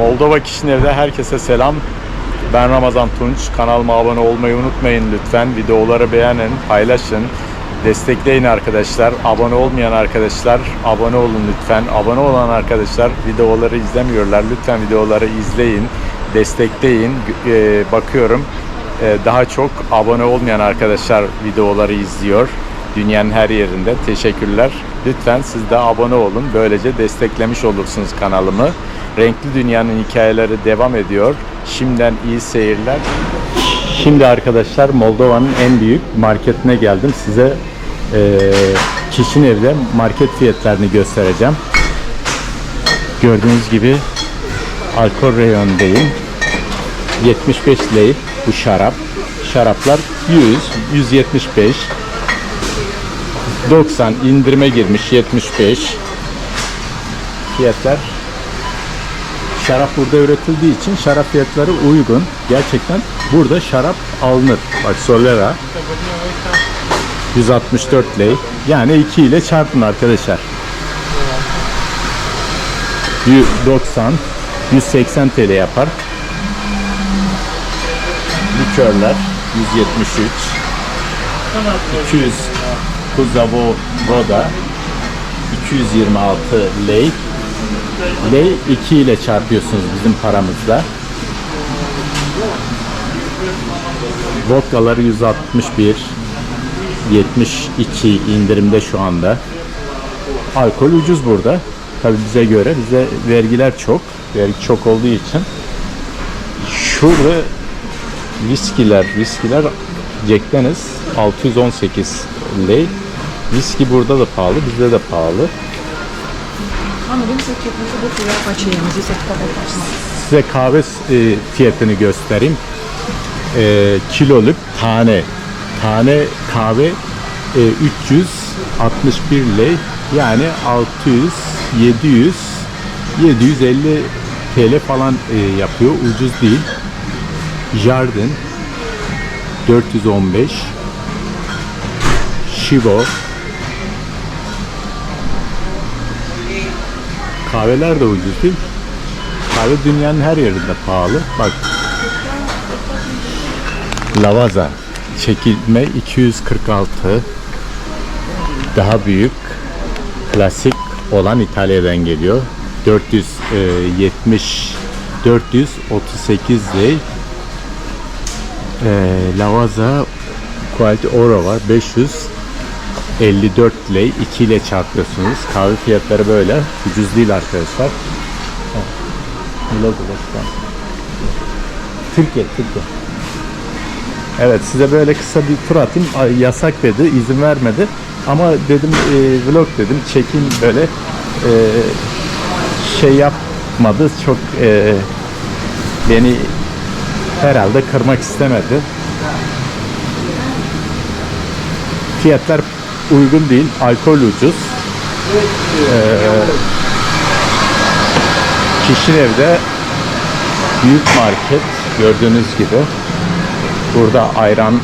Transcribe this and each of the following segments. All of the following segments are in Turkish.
Moldova Kişinev'de herkese selam. Ben Ramazan Tunç. Kanalıma abone olmayı unutmayın lütfen. Videoları beğenin, paylaşın, destekleyin arkadaşlar. Abone olmayan arkadaşlar abone olun lütfen. Abone olan arkadaşlar videoları izlemiyorlar. Lütfen videoları izleyin, destekleyin. Ee, bakıyorum e, daha çok abone olmayan arkadaşlar videoları izliyor. Dünyanın her yerinde. Teşekkürler. Lütfen siz de abone olun. Böylece desteklemiş olursunuz kanalımı. Renkli Dünya'nın hikayeleri devam ediyor. Şimdiden iyi seyirler. Şimdi arkadaşlar Moldova'nın en büyük marketine geldim. Size e, Kişinev'de market fiyatlarını göstereceğim. Gördüğünüz gibi alkol reyonundayım. 75 lei bu şarap. Şaraplar 100, 175, 90 indirime girmiş 75. Fiyatlar şarap burada üretildiği için şarap fiyatları uygun. Gerçekten burada şarap alınır. Bak Solera 164 lei. Yani 2 ile çarpın arkadaşlar. 190 180 TL yapar. Likörler 173 200 Kuzavo Voda 226 lei Lei 2 ile çarpıyorsunuz bizim paramızla. Vodkaları 161 72 indirimde şu anda. Alkol ucuz burada. Tabi bize göre bize vergiler çok. Vergi çok olduğu için. Şurada viskiler, viskiler Jack Daniels 618 lei. Viski burada da pahalı, bizde de pahalı. Size kahve e, fiyatını göstereyim. E, kiloluk tane tane kahve e, 361 lei yani 600 700 750 TL falan e, yapıyor. Ucuz değil. Jardin 415 Shivo Kahveler de ucuz değil. Kahve dünyanın her yerinde pahalı. Bak. Lavaza. Çekilme 246. Daha büyük. Klasik olan İtalya'dan geliyor. 470 438 lei. Ee, Lavaza Quality Oro var. 554 lei 2 ile çarpıyorsunuz. Kahve fiyatları böyle. Ucuz değil arkadaşlar. Logo. Türkiye, Türkiye. Evet size böyle kısa bir tur atayım. Ay, yasak dedi, izin vermedi. Ama dedim e, vlog dedim, çekin böyle e, şey yapmadı. Çok e, beni herhalde kırmak istemedi. Fiyatlar uygun değil, alkol ucuz. Kişinev'de büyük market gördüğünüz gibi. Burada ayran,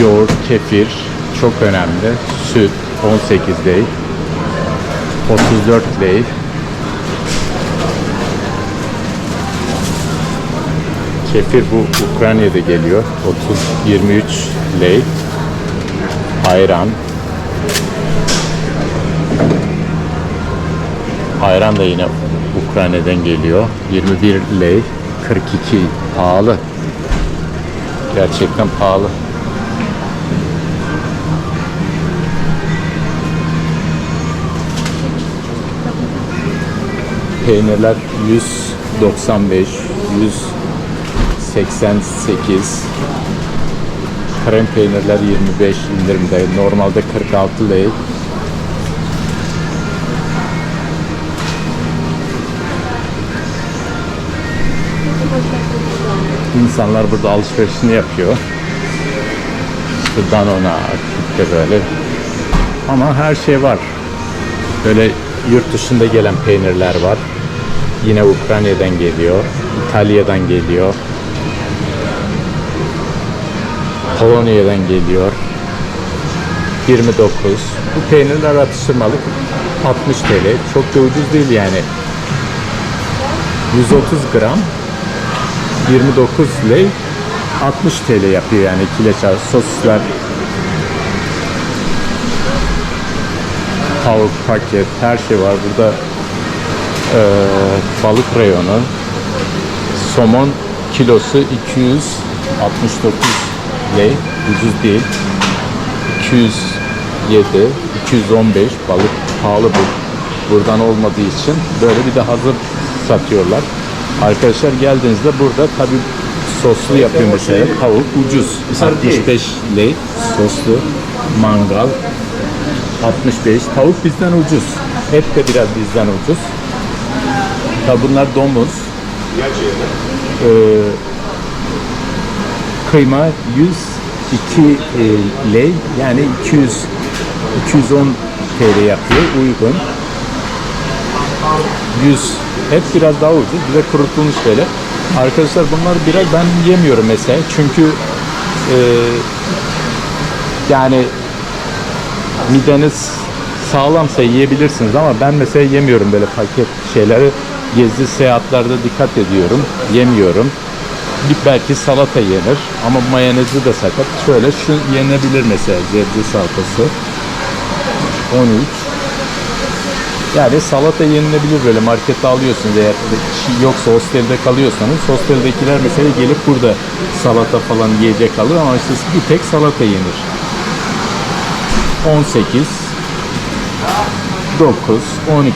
yoğurt, kefir çok önemli. Süt 18 lei. 34 lei. Kefir bu Ukrayna'da geliyor. 30 23 lei. Ayran Ayran da yine Ukrayna'dan geliyor. 21 lei 42 pahalı. Gerçekten pahalı. Peynirler 195, 188. Krem peynirler 25 indirimde. Normalde 46 lei. İnsanlar burada alışverişini yapıyor. İşte Danone, işte böyle. Ama her şey var. Böyle yurt dışında gelen peynirler var. Yine Ukrayna'dan geliyor. İtalya'dan geliyor. Polonya'dan geliyor. 29. Bu peynirler atıştırmalık 60 TL. Çok da ucuz değil yani. 130 gram 29 lei 60 TL yapıyor yani kireç arası sosisler tavuk paket her şey var burada eee, balık reyonu somon kilosu 269 lei ucuz değil. 207 215 balık pahalı bu. Buradan olmadığı için böyle bir de hazır satıyorlar. Arkadaşlar geldiğinizde burada tabi soslu yapıyor mesela. tavuk ucuz. 65 lei soslu mangal 65 tavuk bizden ucuz. Et de biraz bizden ucuz. Tabi bunlar domuz. Ee, kıyma 102 e, lei yani 200 210 TL yapıyor uygun. 100 hep biraz daha ucuz bir de kurutulmuş böyle. Arkadaşlar bunlar biraz ben yemiyorum mesela çünkü e, yani mideniz sağlamsa yiyebilirsiniz ama ben mesela yemiyorum böyle paket şeyleri. Gezi seyahatlerde dikkat ediyorum yemiyorum belki salata yenir ama mayonezi de sakat. Şöyle şu yenebilir mesela zebze salatası. 13 yani salata yenilebilir böyle markette alıyorsunuz. Eğer şey yoksa hostelde kalıyorsanız hosteldekiler mesela gelip burada salata falan yiyecek alır ama işte bir tek salata yenir. 18 9 12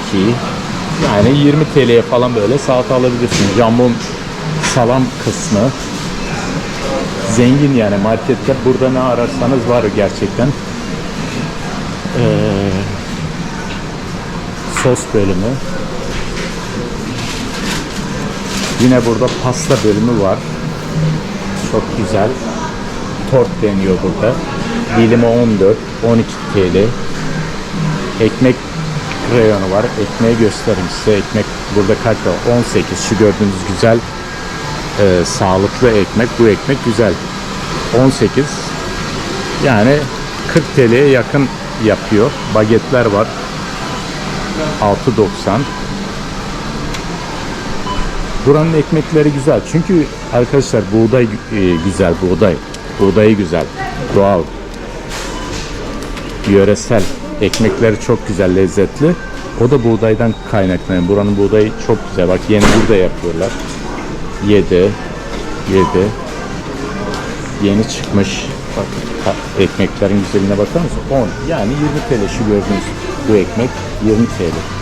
yani 20 TL'ye falan böyle salata alabilirsiniz. Jambon salam kısmı zengin yani markette burada ne ararsanız var gerçekten. Ee, sos bölümü. Yine burada pasta bölümü var. Çok güzel. Tort deniyor burada. Dilimi 14, 12 TL. Ekmek reyonu var. Ekmeği göstereyim size. Ekmek burada kaç var? 18. Şu gördüğünüz güzel e, sağlıklı ekmek. Bu ekmek güzel. 18. Yani 40 TL'ye yakın yapıyor. Bagetler var. 6.90. Buranın ekmekleri güzel. Çünkü arkadaşlar buğday e, güzel. Buğday. Buğdayı güzel. Doğal. Yöresel. Ekmekleri çok güzel, lezzetli. O da buğdaydan kaynaklanıyor. Buranın buğdayı çok güzel. Bak yeni burada yapıyorlar. 7 7 Yeni çıkmış. Bak ekmeklerin güzeline bakar mısın? 10. Yani 20 TL şu gördüğünüz bu ekmek 20 TL.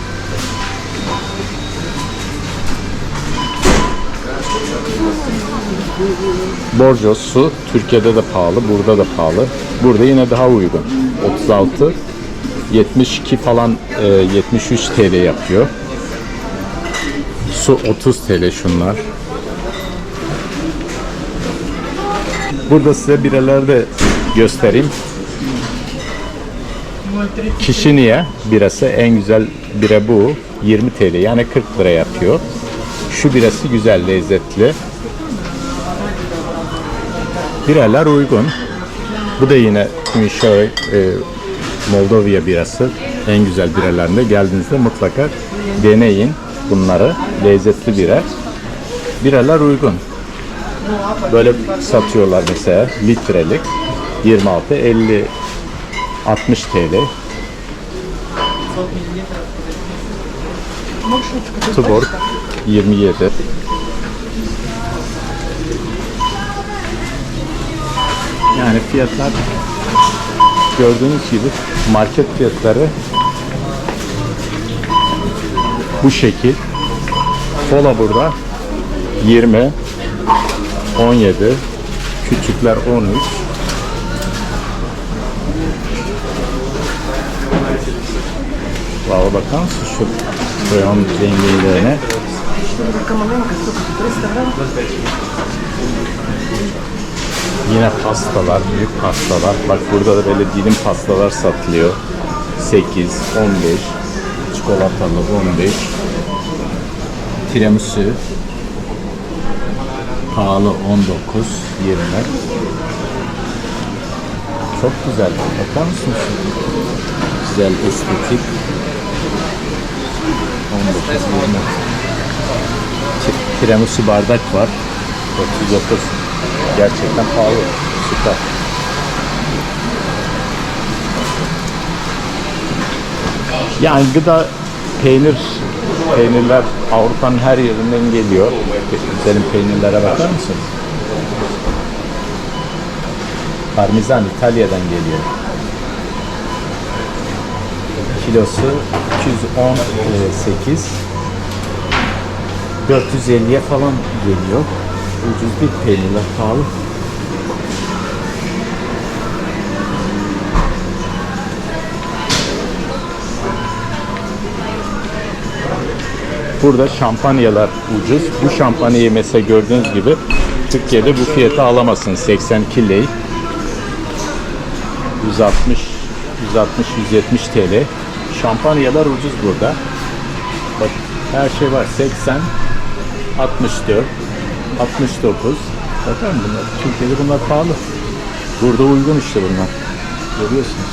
Borjo su Türkiye'de de pahalı, burada da pahalı. Burada yine daha uygun. 36 72 falan e, 73 TL yapıyor. Su 30 TL şunlar. Burada size biraları da göstereyim. Kişiniye birası en güzel bira bu. 20 TL yani 40 lira yapıyor. Şu birası güzel, lezzetli. Biralar uygun. Bu da yine Mişoy e, Moldova birası. En güzel biralarında geldiğinizde mutlaka deneyin bunları. Lezzetli bira. Biralar uygun. Böyle satıyorlar mesela litrelik 26 50 60 TL. Tuborg 27. Yani fiyatlar gördüğünüz gibi market fiyatları bu şekil. Kola burada 20 17, küçükler 13. Valla bakar mısın şu freon zenginliğine? Yine pastalar, büyük pastalar. Bak burada da böyle dilim pastalar satılıyor. 8, 15, çikolatalı 15, tiramisu pahalı 19, 20. Çok güzel. Bakar mısınız? Güzel, estetik. 19, 20. tiramisu bardak var. 39. Gerçekten pahalı. Süper. Yani gıda peynir peynirler Avrupa'nın her yerinden geliyor. Güzelim peynirlere bakar mısın? Parmesan İtalya'dan geliyor. Kilosu 218 450'ye falan geliyor. Ucuz değil peynirler pahalı. Burada şampanyalar ucuz. Bu şampanyayı mesela gördüğünüz gibi Türkiye'de bu fiyata alamazsınız. 82 lei. 160 160 170 TL. Şampanyalar ucuz burada. Bak her şey var. 80 64 69 Bakar mısın bunlar? Türkiye'de bunlar pahalı. Burada uygun işte bunlar. Görüyorsunuz.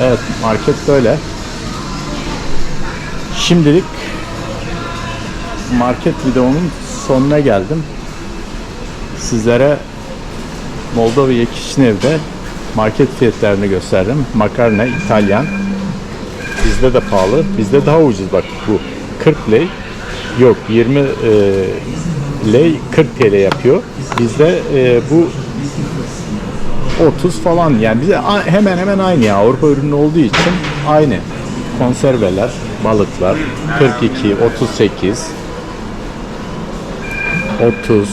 Evet market böyle. Şimdilik market videomun sonuna geldim. Sizlere Moldova Kişinev'de market fiyatlarını gösterdim. Makarna İtalyan. Bizde de pahalı. Bizde daha ucuz bak bu. 40 lei. Yok 20 e, lei 40 TL yapıyor. Bizde e, bu 30 falan yani bize hemen hemen aynı ya Avrupa ürünü olduğu için aynı. Konserveler, balıklar 42, 38 30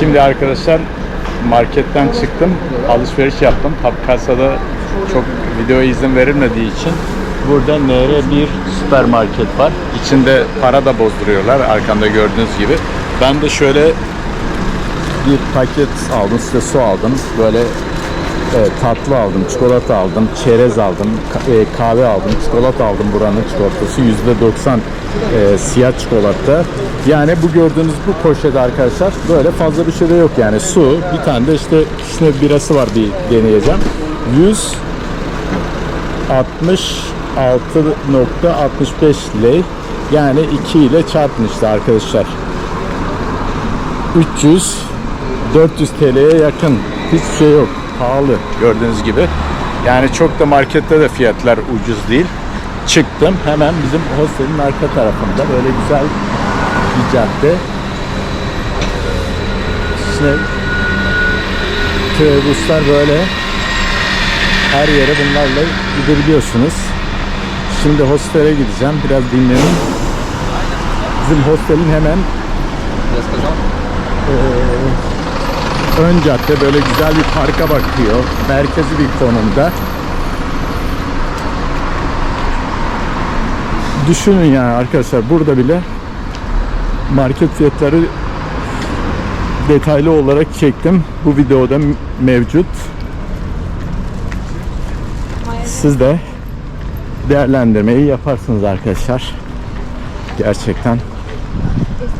Şimdi arkadaşlar marketten çıktım. Alışveriş yaptım. Tabi kasada çok video izin verilmediği için burada NR1 süpermarket var. İçinde para da bozduruyorlar arkamda gördüğünüz gibi. Ben de şöyle bir paket aldım, size su aldım. Böyle e, tatlı aldım, çikolata aldım, çerez aldım, e, kahve aldım, çikolata aldım buranın çikolatası. %90 e, siyah çikolata. Yani bu gördüğünüz bu poşet arkadaşlar böyle fazla bir şey de yok yani. Su, bir tane de işte kişne birası var bir deneyeceğim. 100 66.65 lei yani 2 ile çarpın arkadaşlar. 300 400 TL'ye yakın hiçbir şey yok. Pahalı gördüğünüz gibi. Yani çok da markette de fiyatlar ucuz değil. Çıktım hemen bizim hostelin arka tarafında böyle güzel bir cadde. İşte Trolleybuslar böyle her yere bunlarla gidebiliyorsunuz. Şimdi hostele gideceğim. Biraz dinlenin. Bizim hostelin hemen ön cadde böyle güzel bir parka bakıyor. Merkezi bir konumda. Düşünün yani arkadaşlar burada bile market fiyatları detaylı olarak çektim. Bu videoda mevcut. Siz de değerlendirmeyi yaparsınız arkadaşlar. Gerçekten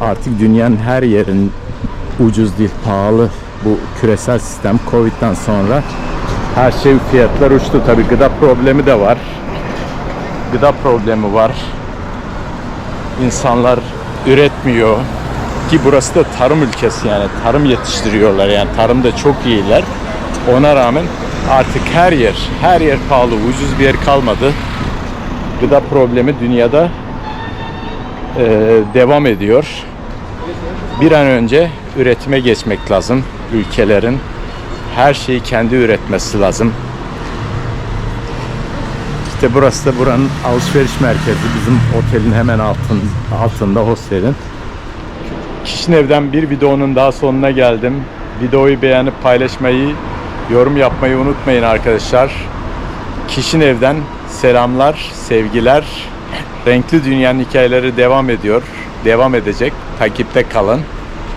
artık dünyanın her yerin ucuz değil, pahalı bu küresel sistem Covid'den sonra her şey fiyatlar uçtu. Tabii gıda problemi de var. Gıda problemi var. İnsanlar üretmiyor. Ki burası da tarım ülkesi yani tarım yetiştiriyorlar yani tarımda çok iyiler. Ona rağmen artık her yer, her yer pahalı, ucuz bir yer kalmadı. Gıda problemi dünyada eee, devam ediyor bir an önce üretime geçmek lazım ülkelerin. Her şeyi kendi üretmesi lazım. İşte burası da buranın alışveriş merkezi. Bizim otelin hemen altın, altında hostelin. Kişinev'den bir videonun daha sonuna geldim. Videoyu beğenip paylaşmayı, yorum yapmayı unutmayın arkadaşlar. Kişinev'den selamlar, sevgiler. Renkli Dünyanın hikayeleri devam ediyor. Devam edecek. Takipte kalın.